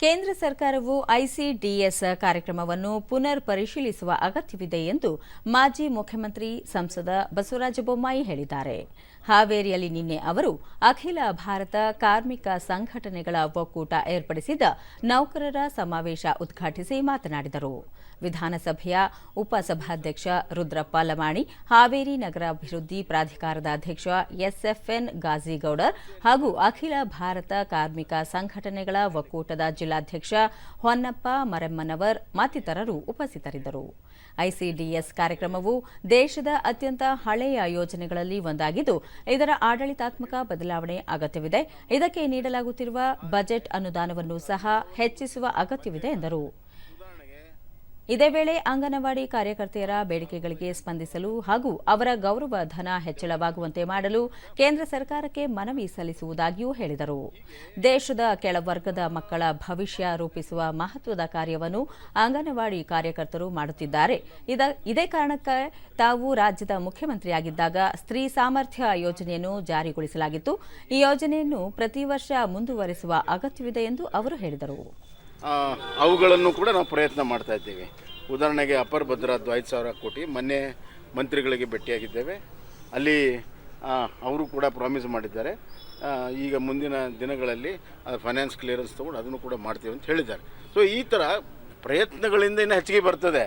ಕೇಂದ್ರ ಸರ್ಕಾರವು ಐಸಿಡಿಎಸ್ ಕಾರ್ಯಕ್ರಮವನ್ನು ಪುನರ್ ಪರಿಶೀಲಿಸುವ ಅಗತ್ಯವಿದೆ ಎಂದು ಮಾಜಿ ಮುಖ್ಯಮಂತ್ರಿ ಸಂಸದ ಬಸವರಾಜ ಬೊಮ್ಮಾಯಿ ಹೇಳಿದ್ದಾರೆ. ಹಾವೇರಿಯಲ್ಲಿ ನಿನ್ನೆ ಅವರು ಅಖಿಲ ಭಾರತ ಕಾರ್ಮಿಕ ಸಂಘಟನೆಗಳ ಒಕ್ಕೂಟ ಏರ್ಪಡಿಸಿದ ನೌಕರರ ಸಮಾವೇಶ ಉದ್ಘಾಟಿಸಿ ಮಾತನಾಡಿದರು. ವಿಧಾನಸಭೆಯ ಉಪಸಭಾಧ್ಯಕ್ಷ ರುದ್ರಪ್ಪ ಲಮಾಣಿ, ಹಾವೇರಿ ನಗರಾಭಿವೃದ್ಧಿ ಪ್ರಾಧಿಕಾರದ ಅಧ್ಯಕ್ಷ ಎಸ್ಎಫ್ಎನ್ ಗಾಜಿಗೌಡರ್ ಹಾಗೂ ಅಖಿಲ ಭಾರತ ಕಾರ್ಮಿಕ ಸಂಘಟನೆಗಳ ಒಕ್ಕೂಟದ ಜಿಲ್ಲಾಧ್ಯಕ್ಷ ಹೊನ್ನಪ್ಪ ಮರೆಮ್ಮನವರ್ ಮತ್ತಿತರರು ಉಪಸ್ಥಿತರಿದ್ದರು. ಐಸಿಡಿಎಸ್ ಕಾರ್ಯಕ್ರಮವು ದೇಶದ ಅತ್ಯಂತ ಹಳೆಯ ಯೋಜನೆಗಳಲ್ಲಿ ಒಂದಾಗಿದ್ದು, ಇದರ ಆಡಳಿತಾತ್ಮಕ ಬದಲಾವಣೆ ಅಗತ್ಯವಿದೆ. ಇದಕ್ಕೆ ನೀಡಲಾಗುತ್ತಿರುವ ಬಜೆಟ್ ಅನುದಾನವನ್ನು ಸಹ ಹೆಚ್ಚಿಸುವ ಅಗತ್ಯವಿದೆ ಎಂದರು. ಇದೇ ವೇಳೆ ಅಂಗನವಾಡಿ ಕಾರ್ಯಕರ್ತೆಯರ ಬೇಡಿಕೆಗಳಿಗೆ ಸ್ಪಂದಿಸಲು ಹಾಗೂ ಅವರ ಗೌರವ, ಧನ ಹೆಚ್ಚಳವಾಗುವಂತೆ ಮಾಡಲು ಕೇಂದ್ರ ಸರ್ಕಾರಕ್ಕೆ ಮನವಿ ಸಲ್ಲಿಸುವುದಾಗಿಯೂ ಹೇಳಿದರು. ದೇಶದ ಕೆಳವರ್ಗದ ಮಕ್ಕಳ ಭವಿಷ್ಯ ರೂಪಿಸುವ ಮಹತ್ವದ ಕಾರ್ಯವನ್ನು ಅಂಗನವಾಡಿ ಕಾರ್ಯಕರ್ತರು ಮಾಡುತ್ತಿದ್ದಾರೆ. ಇದ- ಕಾರಣಕ್ಕೆ ತಾವು ರಾಜ್ಯದ ಮುಖ್ಯಮಂತ್ರಿಯಾಗಿದ್ದಾಗ ಸ್ತ್ರೀ ಸಾಮರ್ಥ್ಯ ಯೋಜನೆಯನ್ನು ಜಾರಿಗೊಳಿಸಲಾಗಿತ್ತು. ಈ ಯೋಜನೆಯನ್ನು ಪ್ರತಿ ವರ್ಷ ಮುಂದುವರೆಸುವ ಅಗತ್ಯವಿದೆ ಎಂದು ಅವರು ಹೇಳಿದರು. ಅವುಗಳನ್ನು ಕೂಡ ನಾವು ಪ್ರಯತ್ನ ಮಾಡ್ತಾ ಇದ್ದೀವಿ. ಉದಾಹರಣೆಗೆ ಅಪರ್ ಭದ್ರಾದ್ದು ಐದು ಸಾವಿರ ಕೋಟಿ ಮೊನ್ನೆ ಮಂತ್ರಿಗಳಿಗೆ ಭೇಟಿಯಾಗಿದ್ದೇವೆ. ಅಲ್ಲಿ ಅವರು ಕೂಡ ಪ್ರಾಮಿಸ್ ಮಾಡಿದ್ದಾರೆ. ಈಗ ಮುಂದಿನ ದಿನಗಳಲ್ಲಿ ಫೈನಾನ್ಸ್ ಕ್ಲಿಯರೆನ್ಸ್ ತೊಗೊಂಡು ಅದನ್ನು ಕೂಡ ಮಾಡ್ತೀವಿ ಅಂತ ಹೇಳಿದ್ದಾರೆ. ಸೊ ಈ ಥರ ಪ್ರಯತ್ನಗಳಿಂದ ಇನ್ನೂ ಹೆಚ್ಚಿಗೆ ಬರ್ತದೆ.